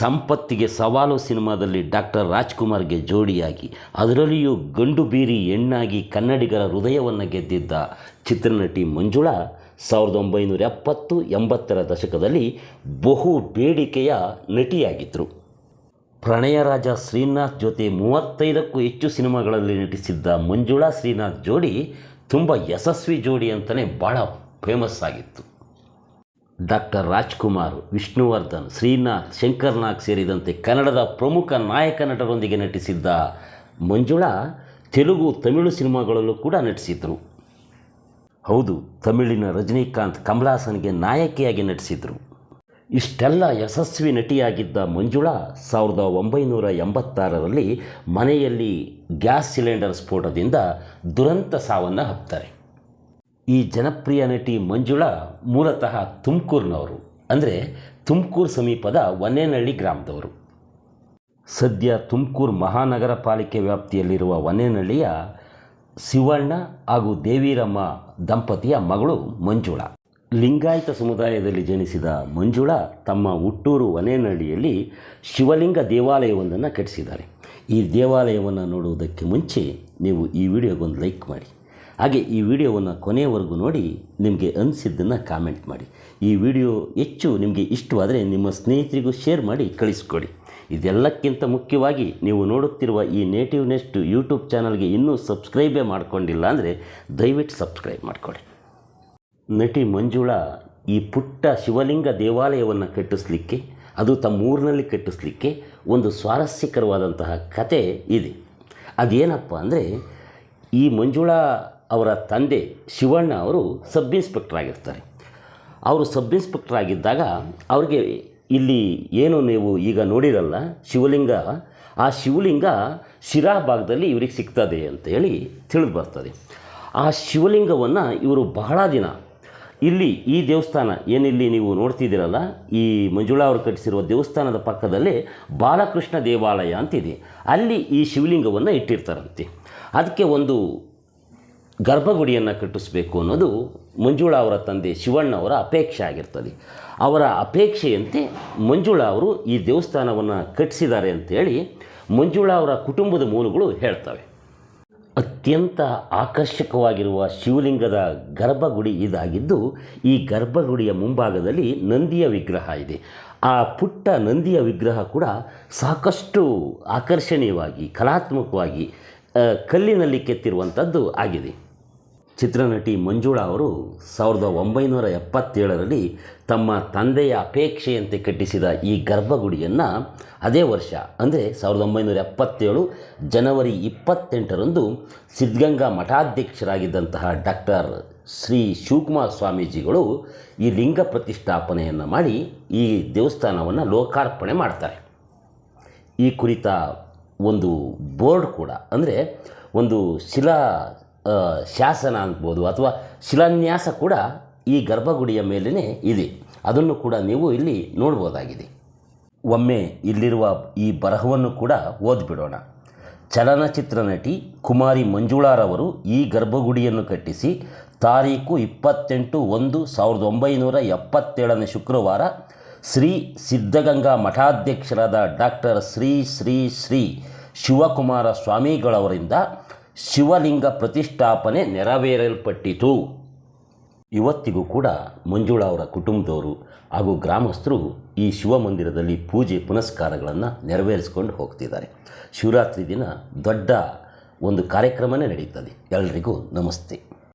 ಸಂಪತ್ತಿಗೆ ಸವಾಲು ಸಿನಿಮಾದಲ್ಲಿ ಡಾಕ್ಟರ್ ರಾಜ್ಕುಮಾರ್ಗೆ ಜೋಡಿಯಾಗಿ, ಅದರಲ್ಲಿಯೂ ಗಂಡು ಬೀರಿ ಹೆಣ್ಣಾಗಿ ಕನ್ನಡಿಗರ ಹೃದಯವನ್ನು ಗೆದ್ದಿದ್ದ ಚಿತ್ರನಟಿ ಮಂಜುಳಾ, ಸಾವಿರದ ಒಂಬೈನೂರ ಎಪ್ಪತ್ತು ಎಂಬತ್ತರ ದಶಕದಲ್ಲಿ ಬಹು ಬೇಡಿಕೆಯ ನಟಿಯಾಗಿದ್ದರು ಪ್ರಣಯರಾಜ ಶ್ರೀನಾಥ್ ಜೊತೆ ಮೂವತ್ತೈದಕ್ಕೂ ಹೆಚ್ಚು ಸಿನಿಮಾಗಳಲ್ಲಿ ನಟಿಸಿದ್ದ ಮಂಜುಳಾ ಶ್ರೀನಾಥ್ ಜೋಡಿ ತುಂಬ ಯಶಸ್ವಿ ಜೋಡಿ ಅಂತಲೇ ಭಾಳ ಫೇಮಸ್ ಆಗಿತ್ತು. ಡಾಕ್ಟರ್ ರಾಜ್ಕುಮಾರ್, ವಿಷ್ಣುವರ್ಧನ್, ಶ್ರೀನಾಥ್, ಶಂಕರ್ನಾಗ್ ಸೇರಿದಂತೆ ಕನ್ನಡದ ಪ್ರಮುಖ ನಾಯಕ ನಟರೊಂದಿಗೆ ನಟಿಸಿದ್ದ ಮಂಜುಳಾ ತೆಲುಗು, ತಮಿಳು ಸಿನಿಮಾಗಳಲ್ಲೂ ಕೂಡ ನಟಿಸಿದರು. ಹೌದು, ತಮಿಳಿನ ರಜನಿಕಾಂತ್ ಕಮಲಾಸನ್ಗೆ ನಾಯಕಿಯಾಗಿ ನಟಿಸಿದರು. ಇಷ್ಟೆಲ್ಲ ಯಶಸ್ವಿ ನಟಿಯಾಗಿದ್ದ ಮಂಜುಳಾ ಸಾವಿರದ ಒಂಬೈನೂರ ಎಂಬತ್ತಾರರಲ್ಲಿ ಮನೆಯಲ್ಲಿ ಗ್ಯಾಸ್ ಸಿಲಿಂಡರ್ ಸ್ಫೋಟದಿಂದ ದುರಂತ ಸಾವನ್ನು ಹಪ್ತಾರೆ ಈ ಜನಪ್ರಿಯ ನಟಿ ಮಂಜುಳಾ ಮೂಲತಃ ತುಮಕೂರಿನವರು, ಅಂದರೆ ತುಮಕೂರು ಸಮೀಪದ ವನ್ನೇನಹಳ್ಳಿ ಗ್ರಾಮದವರು. ಸದ್ಯ ತುಮಕೂರು ಮಹಾನಗರ ಪಾಲಿಕೆ ವ್ಯಾಪ್ತಿಯಲ್ಲಿರುವ ವನ್ನೇನಹಳ್ಳಿಯ ಶಿವಣ್ಣ ಹಾಗೂ ದೇವಿರಮ್ಮ ದಂಪತಿಯ ಮಗಳು ಮಂಜುಳಾ. ಲಿಂಗಾಯತ ಸಮುದಾಯದಲ್ಲಿ ಜನಿಸಿದ ಮಂಜುಳಾ ತಮ್ಮ ಹುಟ್ಟೂರು ವನೇನಹಳ್ಳಿಯಲ್ಲಿ ಶಿವಲಿಂಗ ದೇವಾಲಯವೊಂದನ್ನು ಕಟ್ಟಿಸಿದ್ದಾರೆ. ಈ ದೇವಾಲಯವನ್ನು ನೋಡುವುದಕ್ಕೆ ಮುಂಚೆ ನೀವು ಈ ವಿಡಿಯೋಗೊಂದು ಲೈಕ್ ಮಾಡಿ. ಹಾಗೆ ಈ ವಿಡಿಯೋವನ್ನು ಕೊನೆಯವರೆಗೂ ನೋಡಿ ನಿಮಗೆ ಅನಿಸಿದ್ದನ್ನು ಕಾಮೆಂಟ್ ಮಾಡಿ. ಈ ವಿಡಿಯೋ ಹೆಚ್ಚು ನಿಮಗೆ ಇಷ್ಟವಾದರೆ ನಿಮ್ಮ ಸ್ನೇಹಿತರಿಗೂ ಶೇರ್ ಮಾಡಿ ಕಳಿಸ್ಕೊಡಿ. ಇದೆಲ್ಲಕ್ಕಿಂತ ಮುಖ್ಯವಾಗಿ ನೀವು ನೋಡುತ್ತಿರುವ ಈ ನೇಟಿವ್ ನೆಸ್ಟ್ ಯೂಟ್ಯೂಬ್ ಚಾನಲ್ಗೆ ಇನ್ನೂ ಸಬ್ಸ್ಕ್ರೈಬೇ ಮಾಡ್ಕೊಂಡಿಲ್ಲ ಅಂದರೆ ದಯವಿಟ್ಟು ಸಬ್ಸ್ಕ್ರೈಬ್ ಮಾಡಿಕೊಡಿ. ನಟಿ ಮಂಜುಳಾ ಈ ಪುಟ್ಟ ಶಿವಲಿಂಗ ದೇವಾಲಯವನ್ನು ಕಟ್ಟಿಸ್ಲಿಕ್ಕೆ, ಅದು ತಮ್ಮ ಊರಿನಲ್ಲಿ ಕಟ್ಟಿಸ್ಲಿಕ್ಕೆ ಒಂದು ಸ್ವಾರಸ್ಯಕರವಾದಂತಹ ಕತೆ ಇದೆ. ಅದೇನಪ್ಪ ಅಂದರೆ ಈ ಮಂಜುಳಾ ಅವರ ತಂದೆ ಶಿವಣ್ಣ ಅವರು ಸಬ್ ಇನ್ಸ್ಪೆಕ್ಟರ್ ಆಗಿರ್ತಾರೆ. ಅವರು ಸಬ್ ಇನ್ಸ್ಪೆಕ್ಟರ್ ಆಗಿದ್ದಾಗ ಅವ್ರಿಗೆ ಇಲ್ಲಿ ಏನು ನೀವು ಈಗ ನೋಡಿರಲ್ಲ, ಶಿವಲಿಂಗ, ಆ ಶಿವಲಿಂಗ ಶಿರಾ ಭಾಗದಲ್ಲಿ ಇವ್ರಿಗೆ ಸಿಗ್ತದೆ ಅಂತೇಳಿ ತಿಳಿದು ಬರ್ತದೆ. ಆ ಶಿವಲಿಂಗವನ್ನು ಇವರು ಬಹಳ ದಿನ ಇಲ್ಲಿ ಈ ದೇವಸ್ಥಾನ ಏನಿಲ್ಲಿ ನೀವು ನೋಡ್ತಿದ್ದೀರಲ್ಲ, ಈ ಮಂಜುಳಾ ಅವರು ಕಟ್ಟಿಸಿರುವ ದೇವಸ್ಥಾನದ ಪಕ್ಕದಲ್ಲೇ ಬಾಲಕೃಷ್ಣ ದೇವಾಲಯ ಅಂತಿದೆ. ಅಲ್ಲಿ ಈ ಶಿವಲಿಂಗವನ್ನು ಇಟ್ಟಿರ್ತಾರಂತೆ. ಅದಕ್ಕೆ ಒಂದು ಗರ್ಭಗುಡಿಯನ್ನು ಕಟ್ಟಿಸಬೇಕು ಅನ್ನೋದು ಮಂಜುಳಾ ಅವರ ತಂದೆ ಶಿವಣ್ಣ ಅವರ ಅಪೇಕ್ಷೆ ಆಗಿರ್ತದೆ. ಅವರ ಅಪೇಕ್ಷೆಯಂತೆ ಮಂಜುಳಾ ಅವರು ಈ ದೇವಸ್ಥಾನವನ್ನು ಕಟ್ಟಿಸಿದ್ದಾರೆ ಅಂತೇಳಿ ಮಂಜುಳಾ ಅವರ ಕುಟುಂಬದ ಮೂಲಗಳು ಹೇಳ್ತವೆ. ಅತ್ಯಂತ ಆಕರ್ಷಕವಾಗಿರುವ ಶಿವಲಿಂಗದ ಗರ್ಭಗುಡಿ ಇದಾಗಿದ್ದು, ಈ ಗರ್ಭಗುಡಿಯ ಮುಂಭಾಗದಲ್ಲಿ ನಂದಿಯ ವಿಗ್ರಹ ಇದೆ. ಆ ಪುಟ್ಟ ನಂದಿಯ ವಿಗ್ರಹ ಕೂಡ ಸಾಕಷ್ಟು ಆಕರ್ಷಣೀಯವಾಗಿ, ಕಲಾತ್ಮಕವಾಗಿ ಕಲ್ಲಿನಲ್ಲಿ ಕೆತ್ತಿರುವಂಥದ್ದು ಆಗಿದೆ. ಚಿತ್ರನಟಿ ಮಂಜುಳಾ ಅವರು ಸಾವಿರದ ಒಂಬೈನೂರ ಎಪ್ಪತ್ತೇಳರಲ್ಲಿ ತಮ್ಮ ತಂದೆಯ ಅಪೇಕ್ಷೆಯಂತೆ ಕಟ್ಟಿಸಿದ ಈ ಗರ್ಭಗುಡಿಯನ್ನು ಅದೇ ವರ್ಷ, ಅಂದರೆ ಸಾವಿರದ ಒಂಬೈನೂರ ಎಪ್ಪತ್ತೇಳು ಜನವರಿ ಇಪ್ಪತ್ತೆಂಟರಂದು ಸಿದ್ಧಗಂಗಾ ಮಠಾಧ್ಯಕ್ಷರಾಗಿದ್ದಂತಹ ಡಾಕ್ಟರ್ ಶ್ರೀ ಶಿವಕುಮಾರ್ ಸ್ವಾಮೀಜಿಗಳು ಈ ಲಿಂಗ ಪ್ರತಿಷ್ಠಾಪನೆಯನ್ನು ಮಾಡಿ ಈ ದೇವಸ್ಥಾನವನ್ನು ಲೋಕಾರ್ಪಣೆ ಮಾಡ್ತಾರೆ. ಈ ಕುರಿತ ಒಂದು ಬೋರ್ಡ್ ಕೂಡ, ಅಂದರೆ ಒಂದು ಶಿಲಾ ಶಾಸನ ಅನ್ಬೋದು ಅಥವಾ ಶಿಲಾನ್ಯಾಸ ಕೂಡ ಈ ಗರ್ಭಗುಡಿಯ ಮೇಲೇ ಇದೆ. ಅದನ್ನು ಕೂಡ ನೀವು ಇಲ್ಲಿ ನೋಡ್ಬೋದಾಗಿದೆ. ಒಮ್ಮೆ ಇಲ್ಲಿರುವ ಈ ಬರಹವನ್ನು ಕೂಡ ಓದ್ಬಿಡೋಣ. ಚಲನಚಿತ್ರ ನಟಿ ಕುಮಾರಿ ಮಂಜುಳಾರವರು ಈ ಗರ್ಭಗುಡಿಯನ್ನು ಕಟ್ಟಿಸಿ ತಾರೀಕು ಇಪ್ಪತ್ತೆಂಟು ಒಂದು ಸಾವಿರದ ಒಂಬೈನೂರ ಎಪ್ಪತ್ತೇಳನೇ ಶುಕ್ರವಾರ ಶ್ರೀ ಸಿದ್ಧಗಂಗಾ ಮಠಾಧ್ಯಕ್ಷರಾದ ಡಾಕ್ಟರ್ ಶ್ರೀ ಶ್ರೀ ಶ್ರೀ ಶಿವಕುಮಾರ ಸ್ವಾಮಿಗಳವರಿಂದ ಶಿವಲಿಂಗ ಪ್ರತಿಷ್ಠಾಪನೆ ನೆರವೇರಲ್ಪಟ್ಟಿತು. ಇವತ್ತಿಗೂ ಕೂಡ ಮಂಜುಳಾ ಅವರ ಕುಟುಂಬದವರು ಹಾಗೂ ಗ್ರಾಮಸ್ಥರು ಈ ಶಿವಮಂದಿರದಲ್ಲಿ ಪೂಜೆ ಪುನಸ್ಕಾರಗಳನ್ನು ನೆರವೇರಿಸ್ಕೊಂಡು ಹೋಗ್ತಿದ್ದಾರೆ. ಶಿವರಾತ್ರಿ ದಿನ ದೊಡ್ಡ ಒಂದು ಕಾರ್ಯಕ್ರಮನೇ ನಡೀತದೆ. ಎಲ್ರಿಗೂ ನಮಸ್ತೆ.